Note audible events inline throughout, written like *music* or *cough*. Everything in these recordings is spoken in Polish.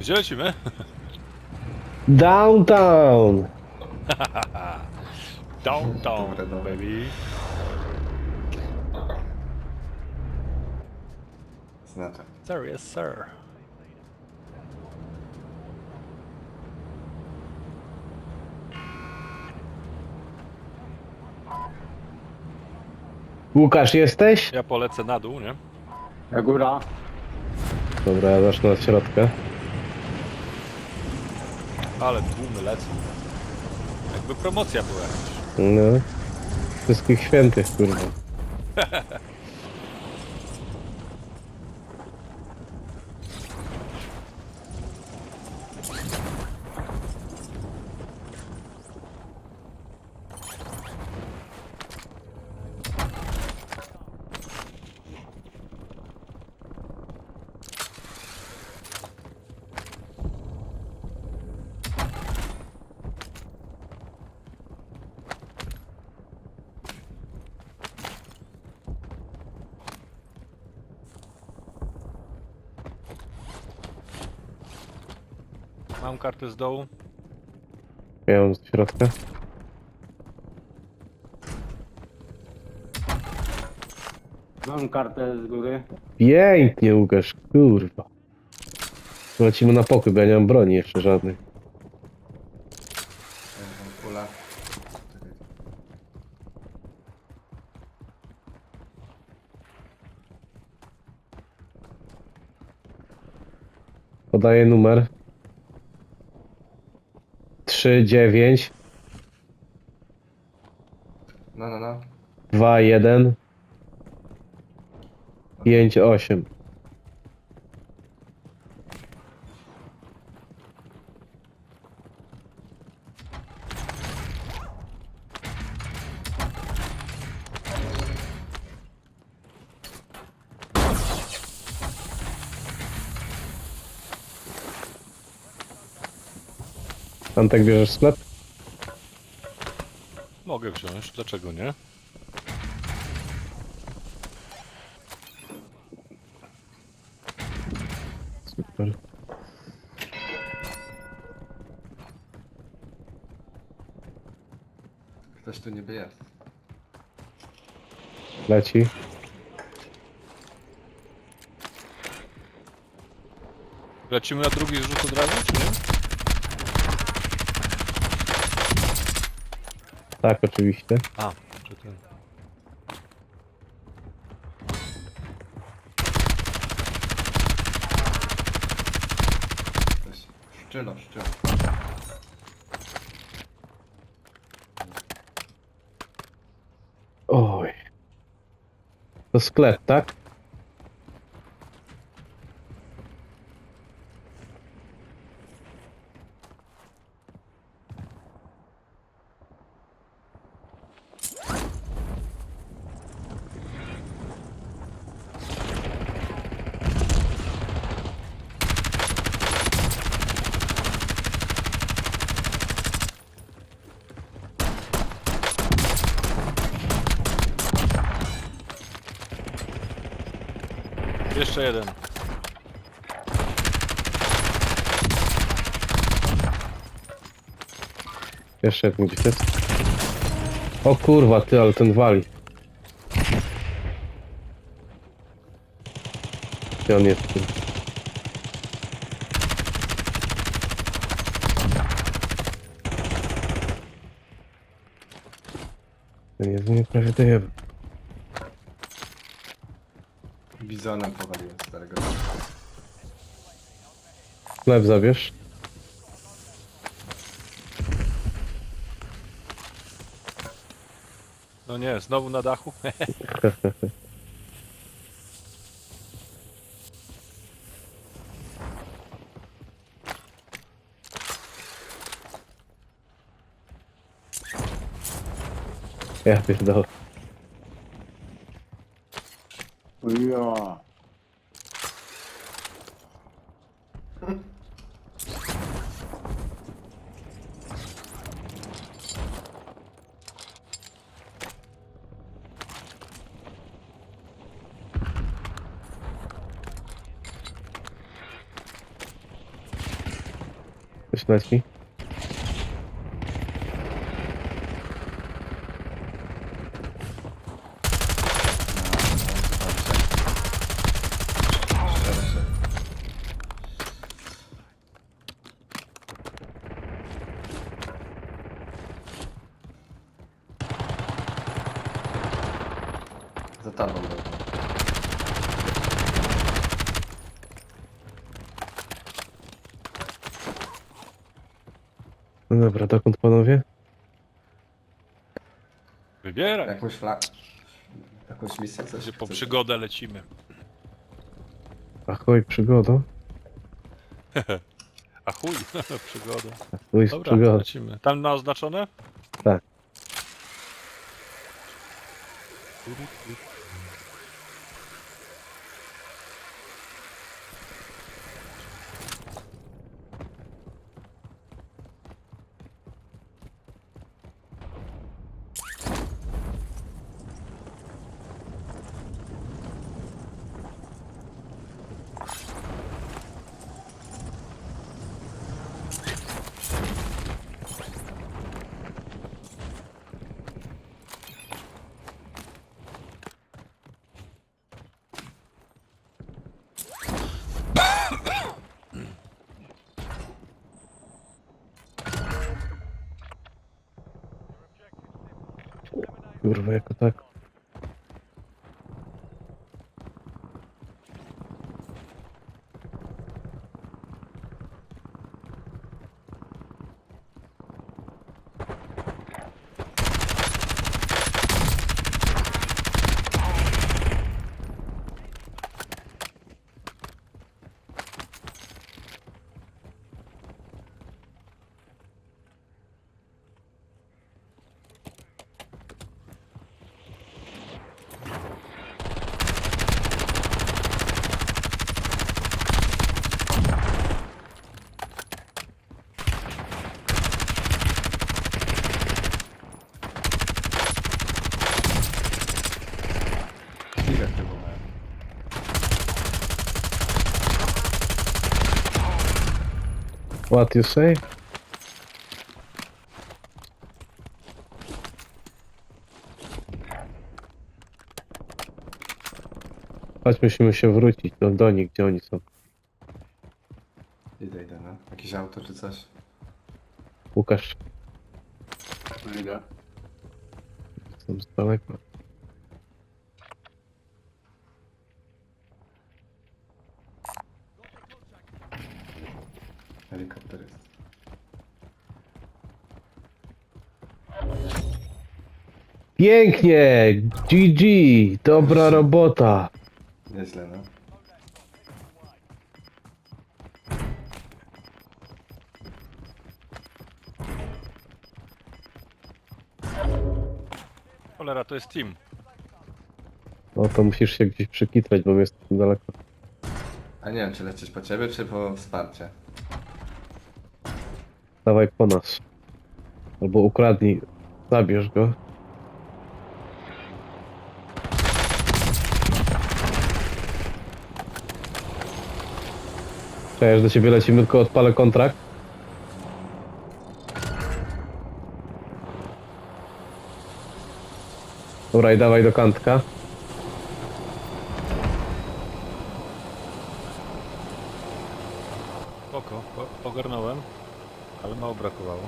Gdzie lecimy? Downtown! *laughs* Downtown, Dobre, dobre. baby. Znaczek. Sir, yes, sir. Łukasz, jesteś? Ja polecę na dół, nie? Ja góra. Dobra, ja zacznę od środka. Ale tłumy lecą. Jakby promocja była jakaś. No. Wszystkich świętych, kurwa. *laughs* Mam kartę z dołu. Ja mam z środka. Mam kartę z góry. Pięknie, Łukasz, kurwa. Lecimy na pokój, bo ja nie mam broni jeszcze żadnej. Ja mam Kula. Czekaj. Podaję numer. 3, 9, No, no, no. 2, 1, 5, 8. Antek bierzesz sklep? Mogę wziąć, dlaczego nie? Super. Ktoś tu niby jest. Leci. Lecimy na drugi rzut od razu, czy nie? Tak, oczywiście. A, czy ten. Ktoś. Szczylo, szczylo. Oj. To sklep, tak? Jeszcze jeden. Jeszcze jeden gdzieś jest. O kurwa, ty, ale ten wali. Gdzie on jest? Ty? Ten jest mnie prawie dojebał. Bizonem powaliłem starego. Sklep zabierz. No nie, znowu na dachu. *laughs* Ja pierdolę. Ja. Coś leci. Szczerze się. Za tobą był. No dobra, dokąd panowie? Wybieraj. Jakąś flag... Jakąś misję coś Gdzie po przygodę lecimy. Ahoj, przygoda. *laughs* A chuj, *laughs* przygoda. To jest Dobra, przygoda. lecimy. Tam na oznaczone? Tak. Kurwa, jako tak. What you say? Chodź, musimy się wrócić do, do nich, gdzie oni są. Idę, idę, no. Jakieś auto czy coś? Łukasz, No idę. są z daleka. Helikopter jest. Pięknie! GG! Dobra robota! Nieźle, no. Cholera, to jest team. No to musisz się gdzieś przykitrać, bo jest daleko. A nie wiem, czy lecieć po ciebie, czy po wsparcie. Dawaj po nas. Albo ukradnij, zabierz go. Cześć, do ciebie lecimy, tylko odpalę kontrakt. Dobra, i dawaj do kantka. Spoko, po- ogarnąłem. Ale mało brakowało.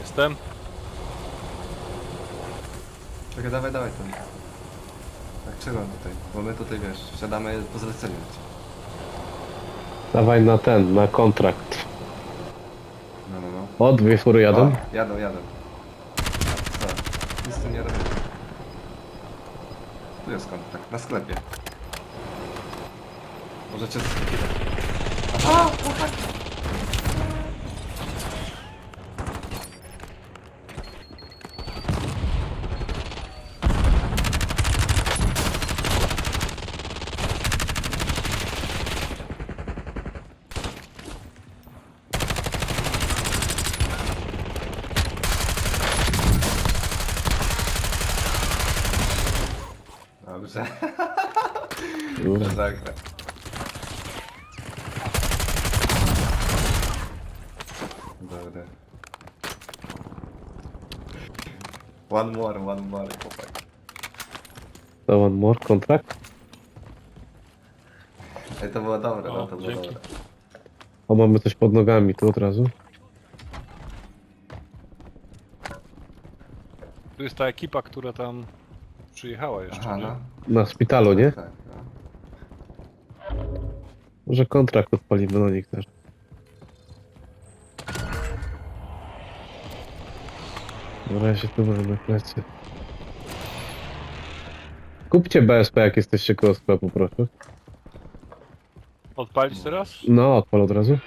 Jestem. Czekaj, dawaj, dawaj ten. Trzymam tutaj, bo my tutaj, wiesz, wsiadamy po zleceniu. Dawaj na ten, na kontrakt. No, no, no. O, dwie fury jadą. O, jadą, jadą. Co? Nic tu nie robię. Tu jest kontakt, na sklepie. Możecie skakiwać. Aha, o tak! Dobrze. Kurwa. Zagra. Dobra. One more, one more, chłopak. To one more kontrakt? Ej, to było dobre, O, no to było dzięki. dobre. O, mamy coś pod nogami tu od razu. Tu jest ta ekipa, która tam przyjechała jeszcze, Aha, nie? no. Na szpitalu, nie? Tak, no. Może kontrakt odpalimy na nich też. Na razie tu mamy plecy. Kupcie BSP jak jesteście koło sklepu, proszę. Odpalić teraz? No, odpal od razu.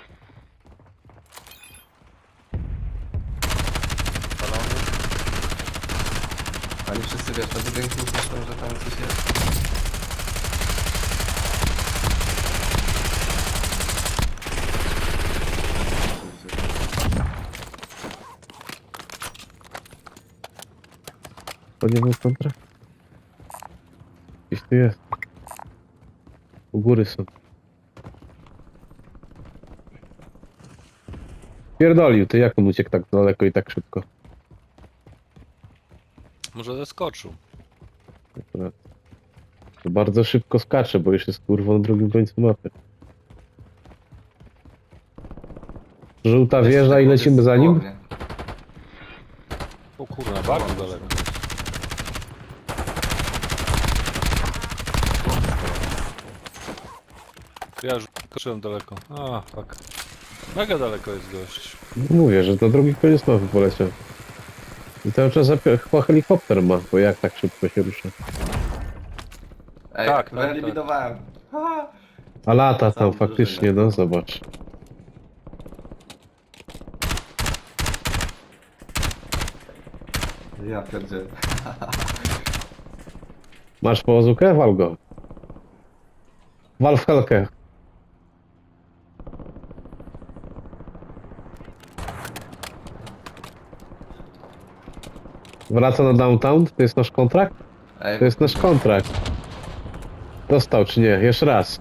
Palony. Oni wszyscy wiesz, te budynki myślą, że tam coś jest. To nie był kontrakt? Gdzieś tu jest. U góry są. Pierdolił, ty jak on uciekł tak daleko i tak szybko? Może zeskoczył. Akurat. To bardzo szybko skacze, bo już jest kurwa na drugim końcu mapy. Żółta wieża i lecimy za nim? O kurna, bardzo daleko. Ja już skoczyłem daleko. A, fuck. Mega daleko jest gość. Mówię, że na drugi koniec mapy poleciał. I cały czas zapie- chyba helikopter ma, bo jak tak szybko się rusza. Ej, Tak, tak, tak, wyeliminowałem. Ha! A lata tam Sam faktycznie, no zobacz. Ja pierdzielę. Masz połozukę? Wal go. Wal w helkę. Wraca na downtown? To jest nasz kontrakt? Ej, To jest nasz kontrakt. Dostał czy nie? Jeszcze raz.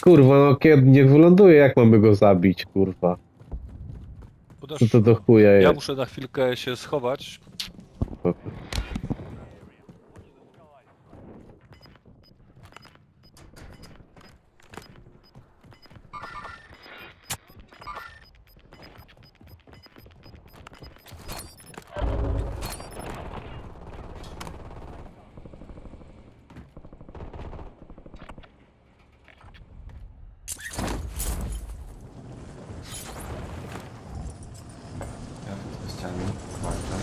Kurwa, no kiedy niech wyląduje, jak mamy go zabić, kurwa. Podasz... Co to do chuja Ja jest? muszę na chwilkę się schować. Ja tu z ściany walczę.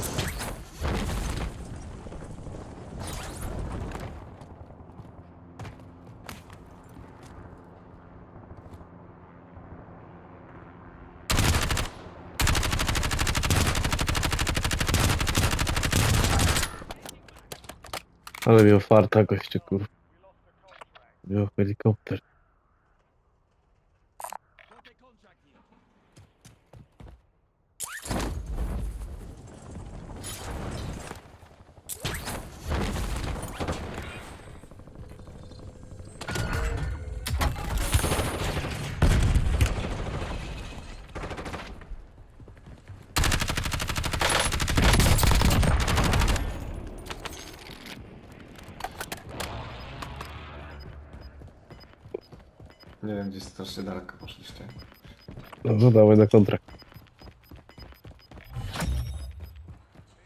Ale miał farta goście, kurwa. Miał helikopter. Nie wiem, gdzieś strasznie daleko poszliście. Dobrze, dawaj na kontrakt.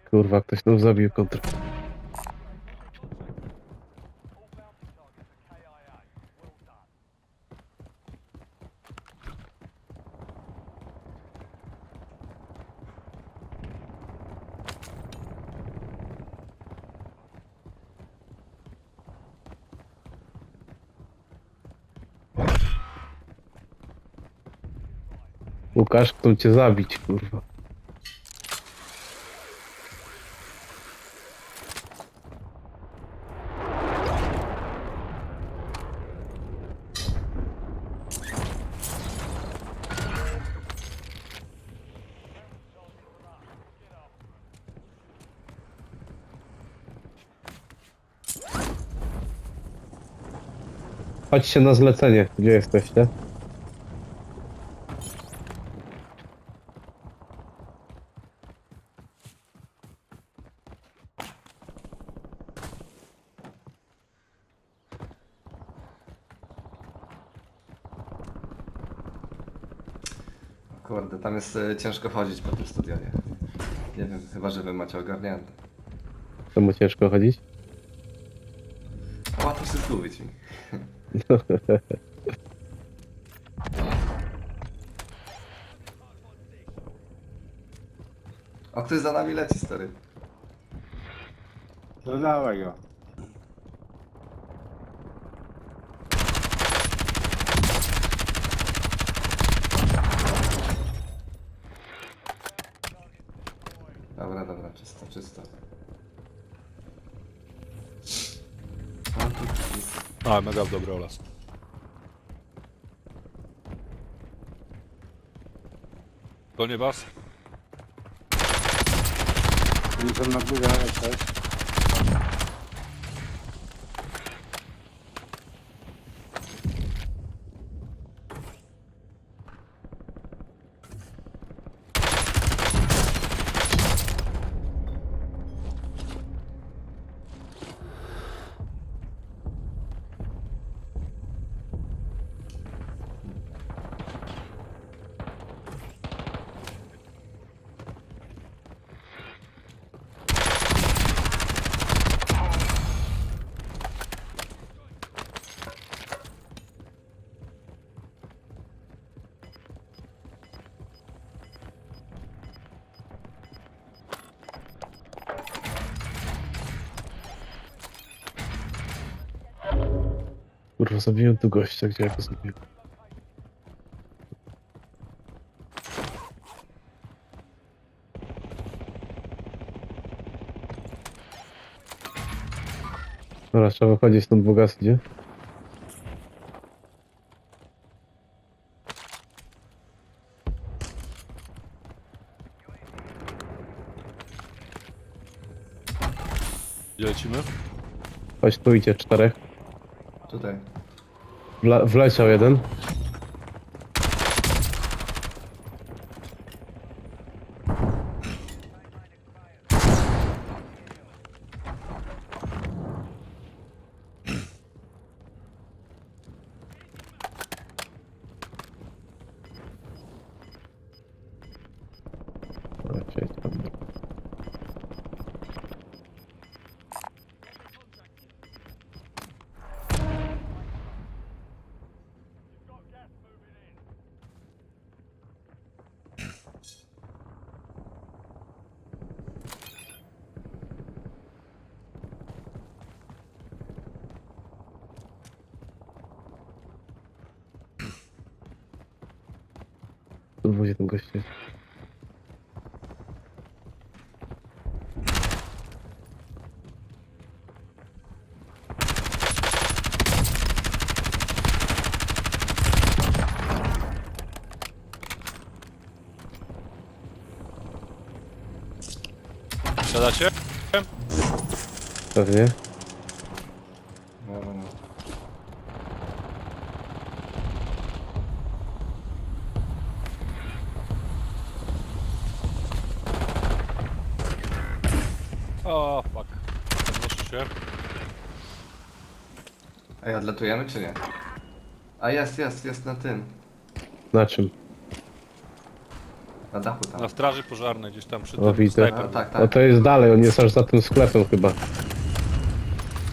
Kurwa, ktoś nam zabił kontrakt. Łukasz, chcą cię zabić, kurwa. Chodźcie na zlecenie, gdzie jesteście? Jest e, ciężko chodzić po tym stadionie. Nie wiem, chyba że wy macie ogarnięte. Czemu ciężko chodzić? *laughs* A łatwo się zgubić mi. O, ktoś za nami leci, stary. To dawaj go. Dobra, dobra, czysto, czysto. O, tu, A, mega dobry olas. To nie was? Są na górze jak coś. Zabiłem tu gościa. Gdzie ja go zabiłem? Dobra, trzeba wychodzić stąd bogas idzie. Gdzie lecimy? Chodź tu idzie, czterech. Wla wleciał jeden. Dobra, przejdź tam. Tu będzie ten gość. jest. Siadacie? Pewnie. No, no, no. O, fuck. Podnoszę się. Ej, odlatujemy czy nie? A jest, jest, jest na tym. Na czym? Na dachu tam. Na straży pożarnej gdzieś tam przy O, tym widzę. A, snajper. tak, No tak. to jest dalej, on jest aż za tym sklepem chyba.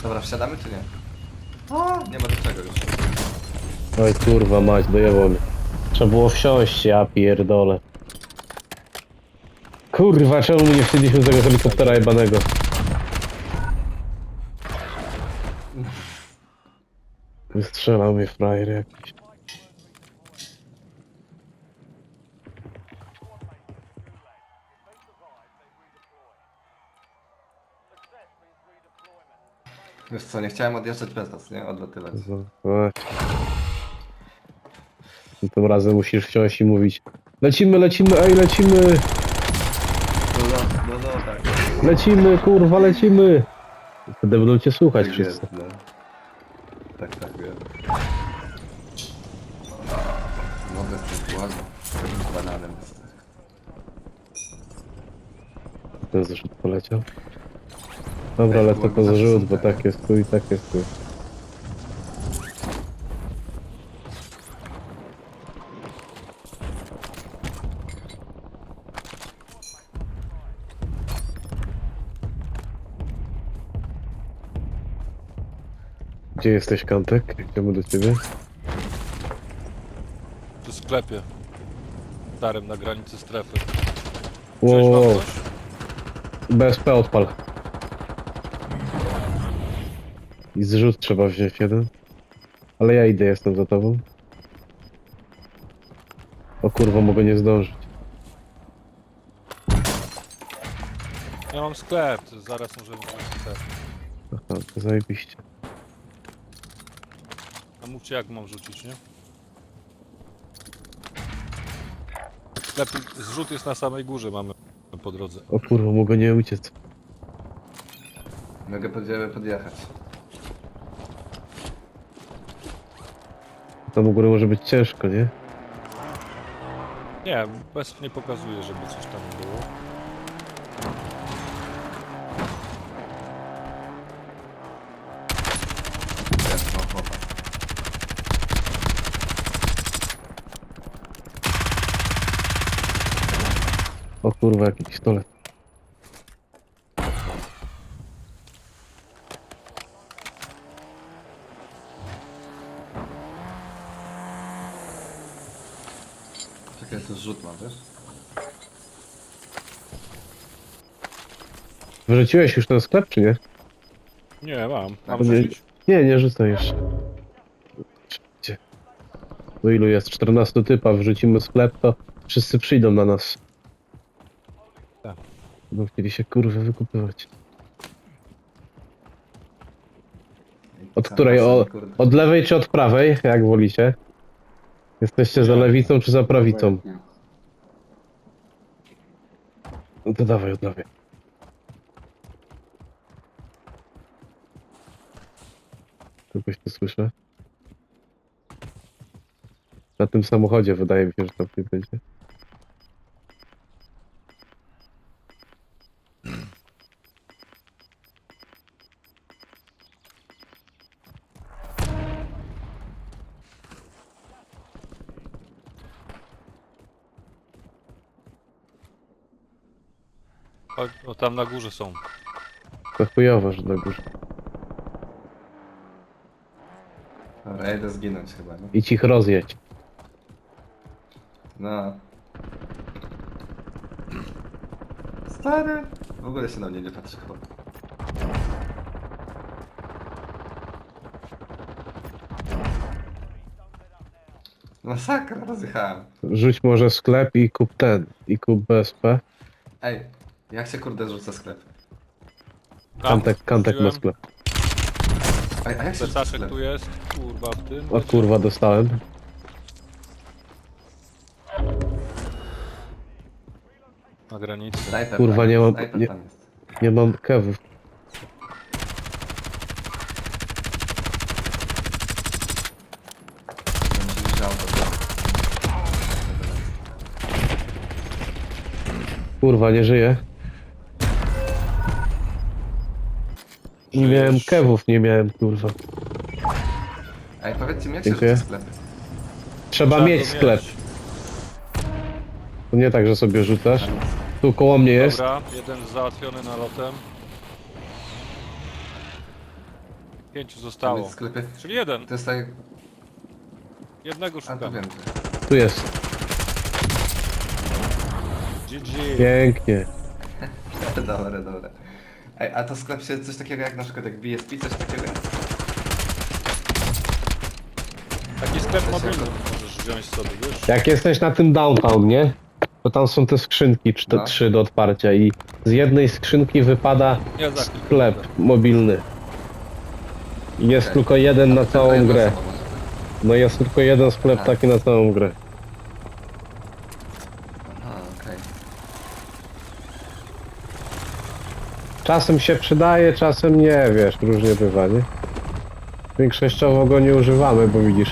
Dobra, wsiadamy czy nie? O, nie ma do czego już. Oj kurwa mać, dojebał mnie. Trzeba było wsiąść, ja pierdolę. Kurwa, czemu my nie wsiedliśmy z tego helikoptera jebanego? *laughs* Wystrzelał mnie frajer jakiś. Wiesz co, nie chciałem odjeżdżać bez nas, nie? Odlatywać. No. I Tym razem musisz wsiąść i mówić Lecimy, lecimy, ej, lecimy! No, no, no, no tak. Lecimy, kurwa, lecimy! Wtedy będą cię słuchać wszyscy. jest, no. Tak, tak, wiem. Mogę błagam. Z bananem. Ten zrzut poleciał. Dobra, Ej, ale to byłoby po zawsze zrzut, bo tak jest tu i tak jest tu. Gdzie jesteś, Kantek? Idziemy do ciebie. Przy sklepie. Starym na granicy strefy. Cześć, Wow, mam coś? BSP odpal. I zrzut trzeba wziąć jeden. Ale ja idę, jestem za tobą. O kurwa, mogę nie zdążyć. Ja mam sklep, to zaraz możemy wziąć sklep. Aha, to zajebiście. A mówcie jak mam rzucić, nie? Sklep, zrzut jest na samej górze, mamy po drodze. O kurwa, mogę nie uciec. Mogę pod- podjechać. Tam u góry może być ciężko, nie? Nie, bez nie pokazuje, żeby coś tam było. Kurwa, jaki pistolet. Czekaj, tu rzut mam, wiesz? Wyrzuciłeś już ten sklep, czy nie? Nie, mam. Mam rzucić? nie, nie rzucaj jeszcze. Gdzie? Do ilu jest? 14 typa, wrzucimy sklep, to wszyscy przyjdą na nas. Tak. Będą chcieli się kurwy wykupywać. Od Tam której? O, od lewej czy od prawej? Jak wolicie? Jesteście za lewicą czy za prawicą? No to dawaj od lewej. Kogoś tu słyszę? Na tym samochodzie wydaje mi się, że tam będzie. O, o, tam na górze są. To chujowo, że na górze. Dobra, ja idę zginąć chyba, nie? Idź ich rozjedź. No. Stary! W ogóle się na mnie nie patrzy chyba. Masakra, rozjechałem. Rzuć może sklep i kup ten. I kup BSP. Ej, jak się kurde rzuca sklep? Tam, Kantek, kantek ma sklep. Ej, a jak się rzuca sklep? tu jest. Kurwa, w tym. O kurwa, dostałem. Na granicy. Snajper Kurwa, tam nie jest, mam- snajper nie- tam jest. Nie mam kewów. Będzie Kurwa, nie żyję. Nie miałem kewów, nie miałem kurwa. Ej, powiedzcie mi, jak się Dziękuję. rzuca sklep? Trzeba Trzeba mieć sklep. To nie tak, że sobie rzucasz. Tu koło mnie jest. Dobra, jeden załatwiony nalotem. Pięciu zostało. sklepie. Czyli jeden. To jest tak... Jednego A, to szukamy. wiem. Tu jest. GG. Pięknie. *laughs* Dobra, dobra. Ej, a to sklep się coś takiego jak na przykład jak BSP, coś takiego? Taki sklep mobilny możesz wziąć sobie, wiesz? Jak jesteś na tym downtown, nie? To tam są te skrzynki, czy te No. trzy do otwarcia i z jednej skrzynki wypada Ja za sklep mobilny. I jest Okej. tylko jeden na całą grę. może. No jest tylko jeden sklep taki na całą grę. Aha, okej. Czasem się przydaje, czasem nie, wiesz, różnie bywa, nie? Większościowo go nie używamy, bo widzisz.